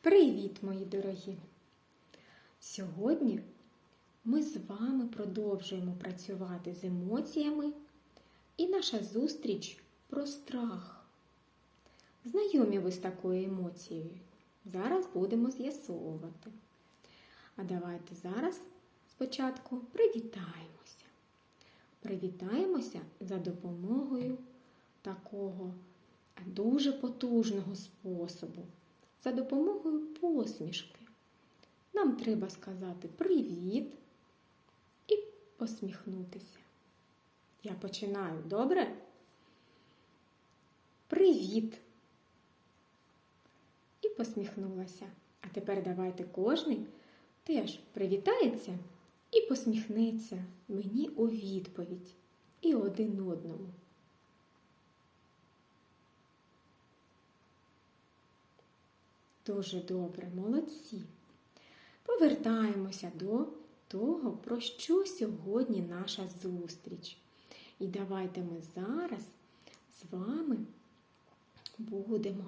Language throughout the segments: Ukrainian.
Привіт, мої дорогі! Сьогодні ми з вами продовжуємо працювати з емоціями, і наша зустріч про страх. Знайомі ви з такою емоцією? Зараз будемо з'ясовувати. А давайте зараз спочатку привітаємося. Привітаємося за допомогою такого дуже потужного способу, за допомогою посмішки. Нам треба сказати привіт і посміхнутися. Я починаю, добре? Привіт! І посміхнулася. А тепер давайте кожний теж привітається і посміхнеться мені у відповідь і один одному. Дуже добре, молодці. Повертаємося до того, про що сьогодні наша зустріч. І давайте ми зараз з вами будемо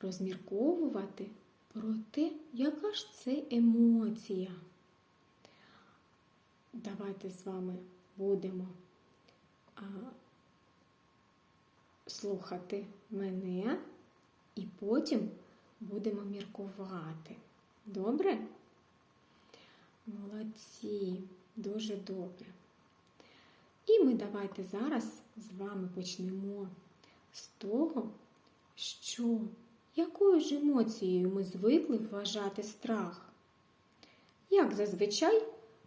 розмірковувати про те, яка ж це емоція. Давайте з вами будемо а, слухати мене і потім будемо міркувати. Добре? Молодці, дуже добре. І ми давайте зараз з вами почнемо з того, що якою ж емоцією ми звикли вважати страх. Як зазвичай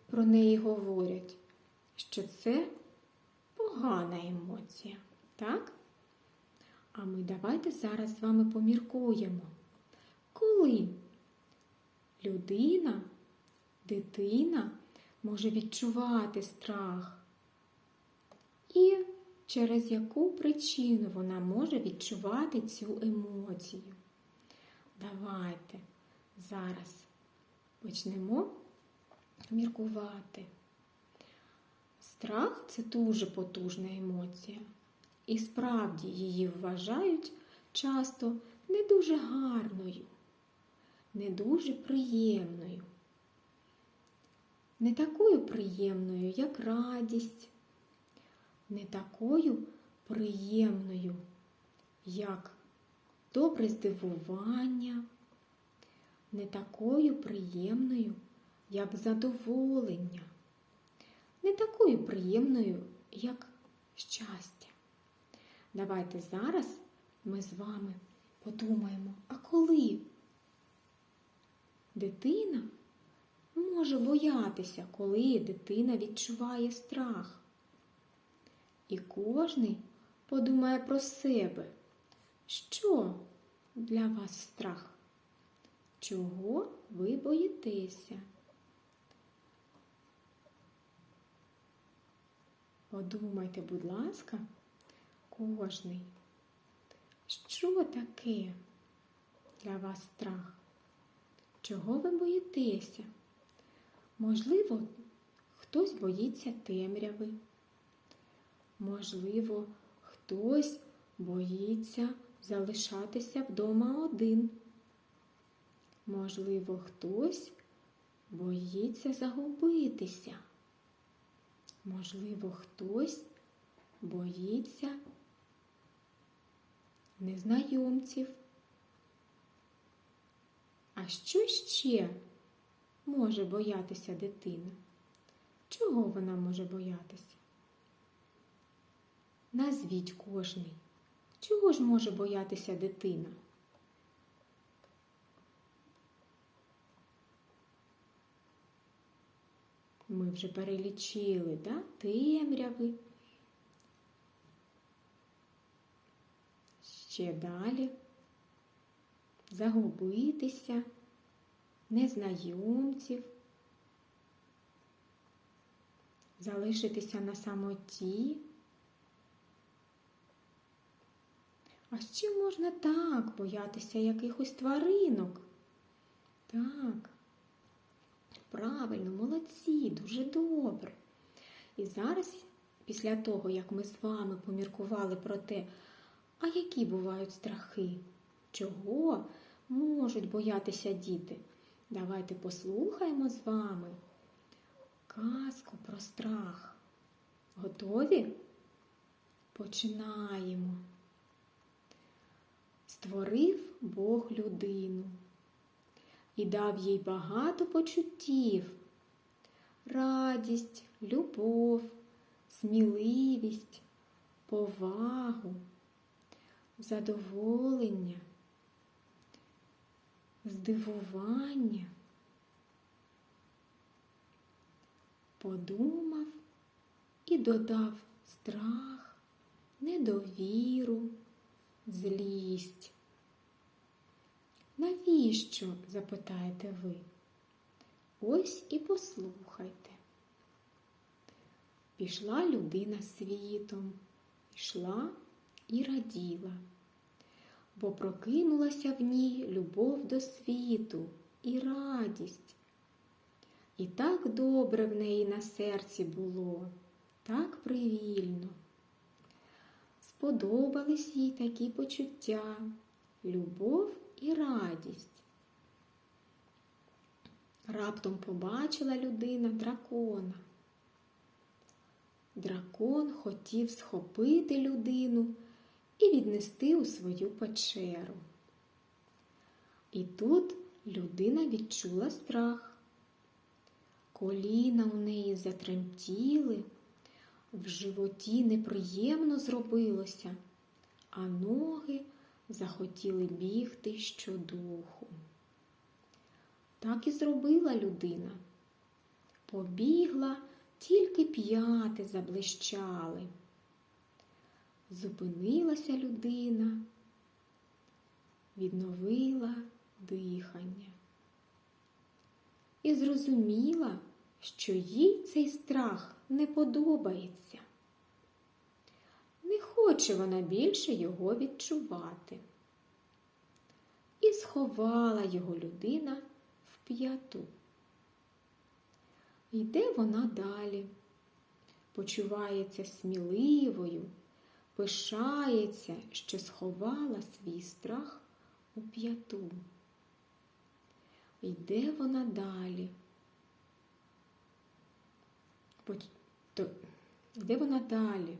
про неї говорять, що це погана емоція, так? А ми давайте зараз з вами поміркуємо коли людина, дитина може відчувати страх, і через яку причину вона може відчувати цю емоцію. Давайте зараз почнемо міркувати. Страх це дуже потужна емоція, і справді її вважають часто не дуже гарною не дуже приємною. Не такою приємною, як радість, не такою приємною, як добре здивування, не такою приємною, як задоволення, не такою приємною, як щастя. Давайте зараз ми з вами подумаємо, а коли Дитина може боятися, коли дитина відчуває страх. І кожний подумає про себе, що для вас страх? Чого ви боїтеся? Подумайте, будь ласка, кожний, що таке для вас страх? Чого ви боїтеся? Можливо, хтось боїться темряви. Можливо, хтось боїться залишатися вдома один. Можливо, хтось боїться загубитися. Можливо, хтось боїться незнайомців. А що ще може боятися дитина? Чого вона може боятися? Назвіть кожний. Чого ж може боятися дитина? Ми вже перелічили, да? темряви. Ще далі загубитися, незнайомців, залишитися на самоті. А ще можна так боятися якихось тваринок. Так, правильно, молодці, дуже добре. І зараз, після того, як ми з вами поміркували про те, а які бувають страхи, чого можуть боятися діти? Давайте послухаємо з вами казку про страх. Готові? Починаємо. Створив Бог людину і дав їй багато почуттів, радість, любов, сміливість, повагу, задоволення, здивування. Подумав і додав страх, недовіру, злість. Навіщо? запитаєте ви? Ось і послухайте. Пішла людина світом, йшла і раділа, бо прокинулася в ній любов до світу і радість. І так добре в неї на серці було, так привільно. Сподобались їй такі почуття, любов і радість. Раптом побачила людина дракона. Дракон хотів схопити людину і віднести у свою печеру. І тут людина відчула страх. Коліна у неї затремтіли, в животі неприємно зробилося, а ноги захотіли бігти щодуху. Так і зробила людина. Побігла, тільки п'яти заблищали. Зупинилася людина, відновила дихання і зрозуміла, що їй цей страх не подобається. Не хоче вона більше його відчувати. І сховала його людина в п'яту. Йде вона далі, почувається сміливою, пишається, що сховала свій страх у п'яту. Йде вона далі. Йде вона далі.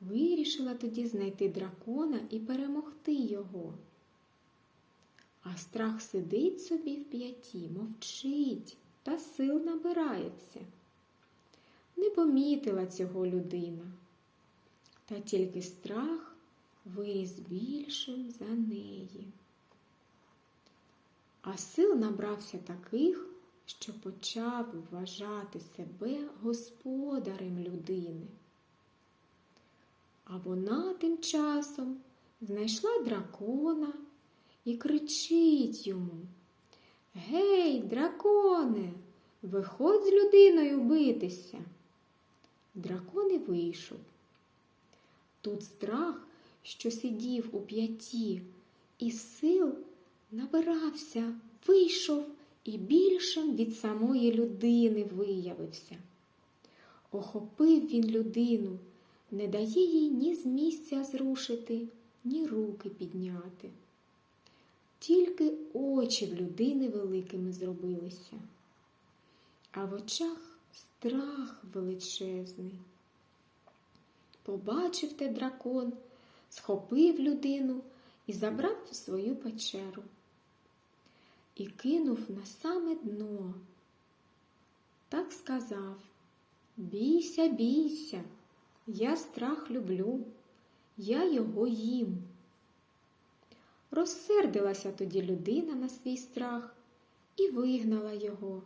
Вирішила тоді знайти дракона і перемогти його. А страх сидить собі в п'яті, мовчить та сил набирається. Не помітила цього людина, та тільки страх виріс більшим за неї. А сил набрався таких, що почав вважати себе господарем людини. А вона тим часом знайшла дракона і кричить йому Гей, драконе, виходь з людиною битися. Дракон і вийшов. Тут страх, що сидів у п'яті, і сил набирався, вийшов і більшим від самої людини виявився. Охопив він людину, не дає їй ні з місця зрушити, ні руки підняти. Тільки очі в людини великими зробилися, а в очах страх величезний. Побачив те дракон, схопив людину і забрав в свою печеру. І кинув на саме дно. Так сказав Бійся, бійся, я страх люблю, я його їм. Розсердилася тоді людина на свій страх і вигнала його,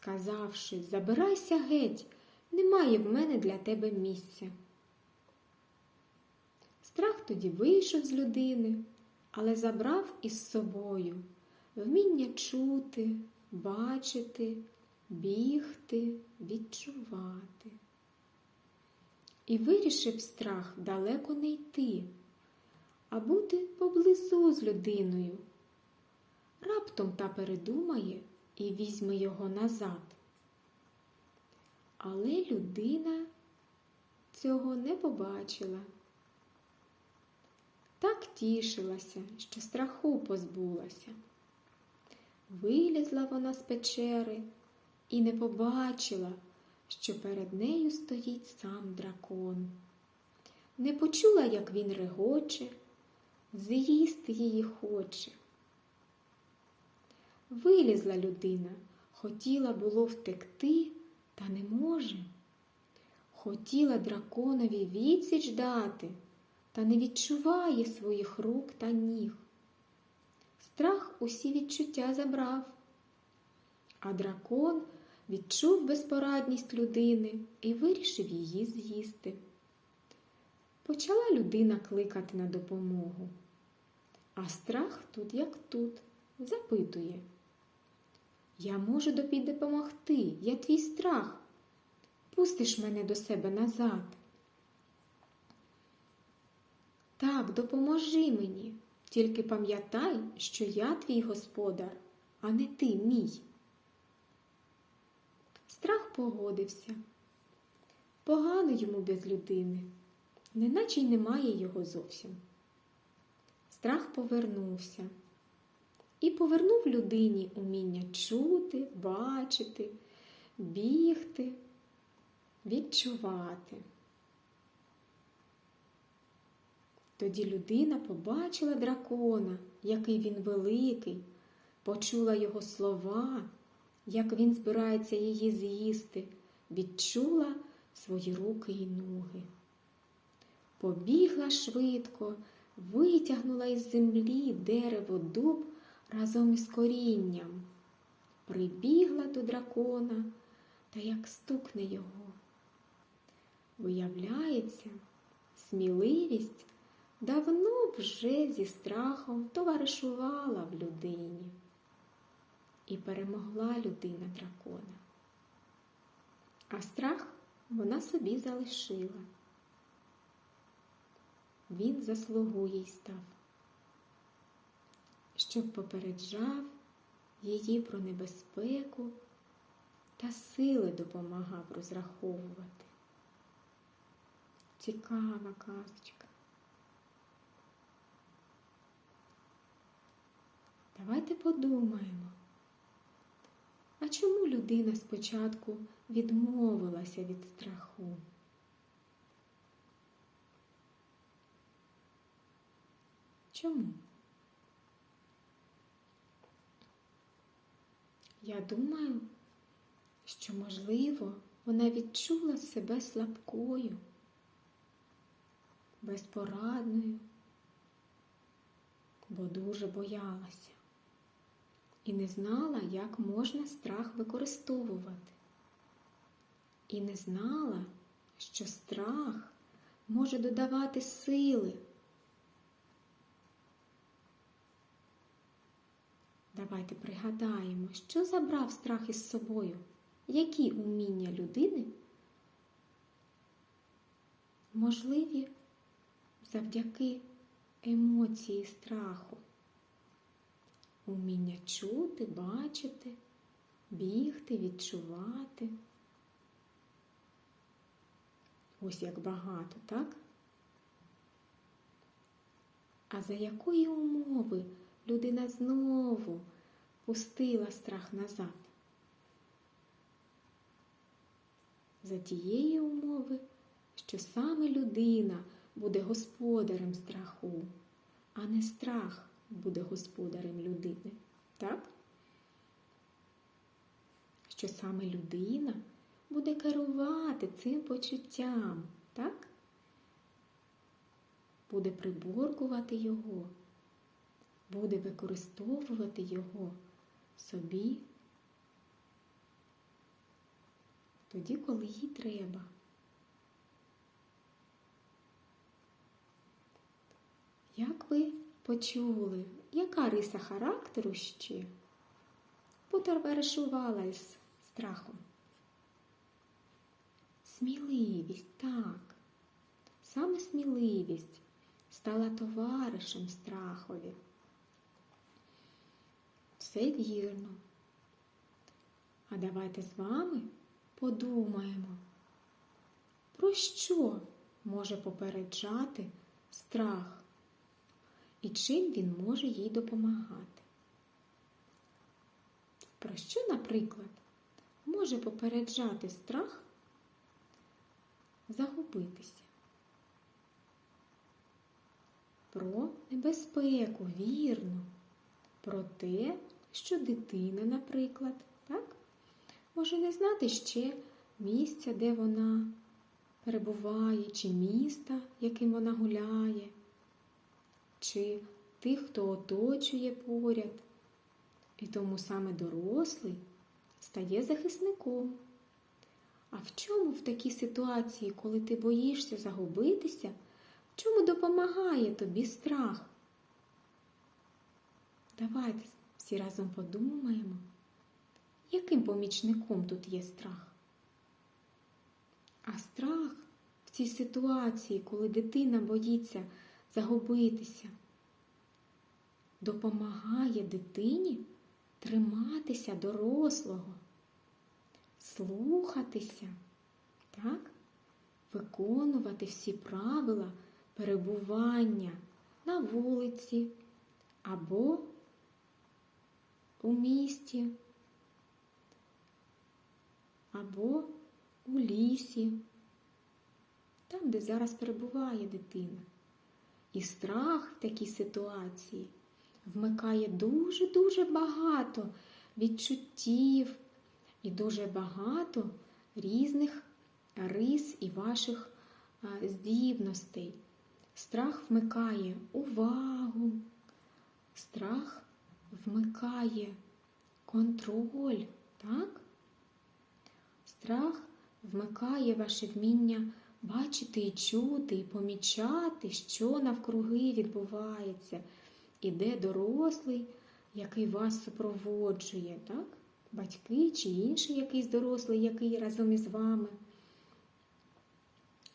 сказавши Забирайся геть, немає в мене для тебе місця. Страх тоді вийшов з людини, але забрав із собою вміння чути, бачити, бігти, відчувати. І вирішив страх далеко не йти, а бути поблизу з людиною. Раптом та передумає і візьме його назад. Але людина цього не побачила. Так втішилася, що страху позбулася. Вилізла вона з печери і не побачила, що перед нею стоїть сам дракон. Не почула, як він регоче, з'їсти її хоче. Вилізла людина, хотіла було втекти, та не може. Хотіла драконові відсіч дати, та не відчуває своїх рук та ніг. Страх усі відчуття забрав, а дракон відчув безпорадність людини і вирішив її з'їсти. Почала людина кликати на допомогу, а страх тут, як тут, запитує. Я можу тобі допомогти, я твій страх. Пустиш мене до себе назад. Так, допоможи мені, тільки пам'ятай, що я твій господар, а не ти мій. Страх погодився. Погано йому без людини, неначе й немає його зовсім. Страх повернувся і повернув людині уміння чути, бачити, бігти, відчувати. Тоді людина побачила дракона, який він великий, почула його слова, як він збирається її з'їсти, відчула свої руки й ноги. Побігла швидко, витягнула із землі дерево дуб разом із корінням, прибігла до дракона та як стукне його. Виявляється, сміливість давно вже зі страхом товаришувала в людині і перемогла людина дракона. А страх вона собі залишила. Він заслугує й став, щоб попереджав її про небезпеку та сили допомагав розраховувати. Цікава казочка. Давайте подумаємо, а чому людина спочатку відмовилася від страху? Чому? Я думаю, що, можливо, вона відчула себе слабкою, безпорадною, бо дуже боялася і не знала, як можна страх використовувати. І не знала, що страх може додавати сили. Давайте пригадаємо, що забрав страх із собою, які уміння людини можливі завдяки емоції страху. Уміння чути, бачити, бігти, відчувати. Ось як багато, так? А за якої умови людина знову пустила страх назад? За тієї умови, що саме людина буде господарем страху, а не страх буде господарем людини. Так? Що саме людина буде керувати цим почуттям, так? Буде приборкувати його, буде використовувати його собі тоді, коли їй треба. Як ви почули, яка риса характеру ще потоваришувала із страхом? Сміливість, так. Саме сміливість стала товаришем страхові. Все вірно. А давайте з вами подумаємо, про що може попереджати страх? і чим він може їй допомагати. Про що, наприклад, може попереджати страх загубитися? Про небезпеку, вірно, про те, що дитина, наприклад, так, може не знати ще місця, де вона перебуває, чи міста, яким вона гуляє, чи тих, хто оточує поряд. І тому саме дорослий стає захисником. А в чому в такій ситуації, коли ти боїшся загубитися, в чому допомагає тобі страх? Давайте всі разом подумаємо, яким помічником тут є страх? А страх в цій ситуації, коли дитина боїться загубитися, допомагає дитині триматися дорослого, слухатися, так? виконувати всі правила перебування на вулиці або у місті, або у лісі, там, де зараз перебуває дитина. І страх в такій ситуації вмикає дуже-дуже багато відчуттів і дуже багато різних рис і ваших здібностей. Страх вмикає увагу, страх вмикає контроль, так? Страх вмикає ваше вміння бачити і чути, і помічати, що навкруги відбувається, і де дорослий, який вас супроводжує, так? батьки чи інший якийсь дорослий, який разом із вами.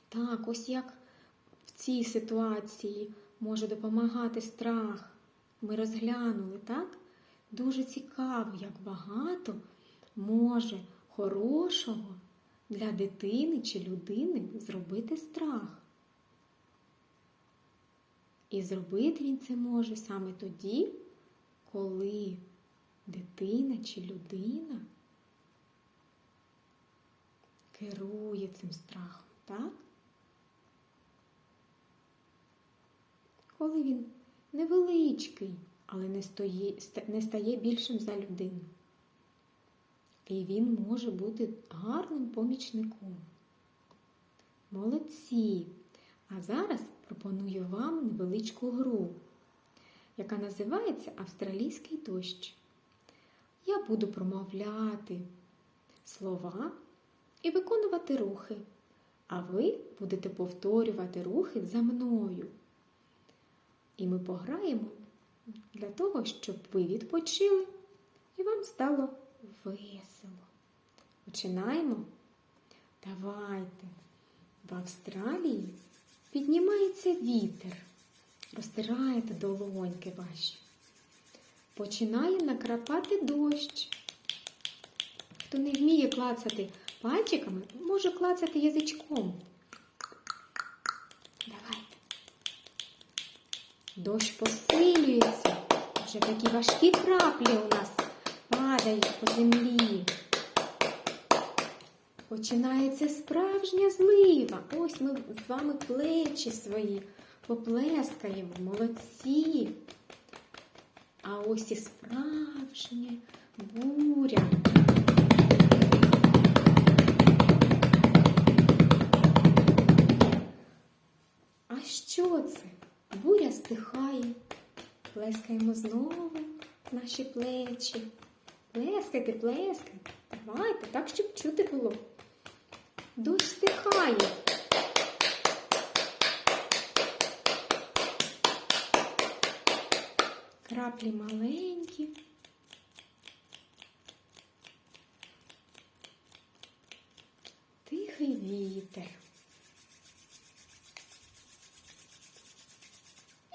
Так, ось як в цій ситуації може допомагати страх. Ми розглянули, так? Дуже цікаво, як багато може хорошого для дитини чи людини зробити страх. І зробити він це може саме тоді, коли дитина чи людина керує цим страхом, так? Коли він невеличкий, але не, стоє, не стає більшим за людину. І він може бути гарним помічником. Молодці! А зараз пропоную вам невеличку гру, яка називається Австралійський дощ. Я буду промовляти слова і виконувати рухи, а ви будете повторювати рухи за мною. І ми пограємо для того, щоб ви відпочили і вам стало весело. Починаємо? Давайте. В Австралії піднімається вітер. Розтираєте долоньки ваші. Починає накрапати дощ. Хто не вміє клацати пальчиками, може клацати язичком. Давайте. Дощ посилюється. Вже такі важкі краплі у нас падають по землі. Починається справжня злива. Ось ми з вами плечі свої поплескаємо, молодці. А ось і справжня буря. Плескаємо знову наші плечі. Плескайте, плескайте. Давайте, так, щоб чути було. Дощ стихає. Краплі маленькі. Тихий вітер.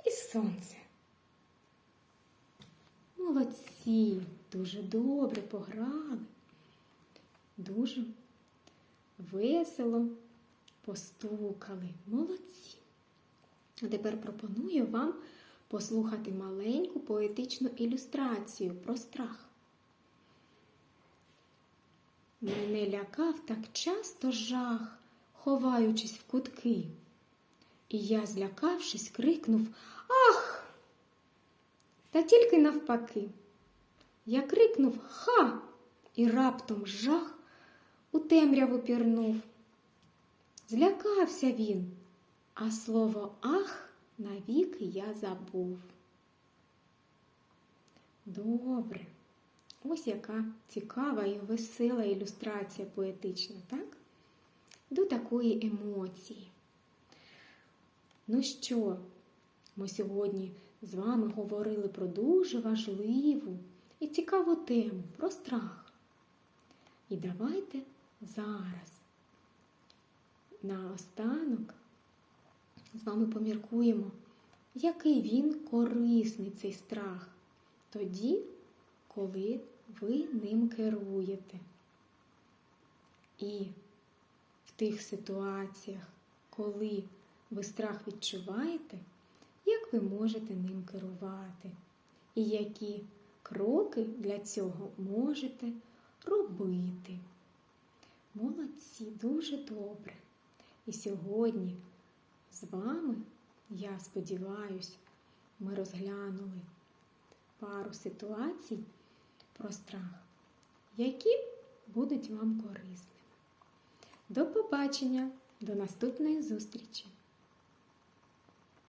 І сонце. Молодці, дуже добре пограли, дуже весело постукали. Молодці. А тепер пропоную вам послухати маленьку поетичну ілюстрацію про страх. Мене лякав так часто жах, ховаючись в кутки. І я, злякавшись, крикнув Ах! Та тільки навпаки. Я крикнув Ха! І раптом жах у темряву пірнув. Злякався він, а слово ах навіки я забув. Добре. Ось яка цікава і весела ілюстрація поетична, так? До такої емоції. Ну що, ми сьогодні з вами говорили про дуже важливу і цікаву тему про страх. І давайте зараз наостанок з вами поміркуємо, який він корисний цей страх тоді, коли ви ним керуєте. І в тих ситуаціях, коли ви страх відчуваєте, як ви можете ним керувати, і які кроки для цього можете робити. Молодці, дуже добре. І сьогодні з вами, я сподіваюсь, ми розглянули пару ситуацій про страх, які будуть вам корисними. До побачення, до наступної зустрічі!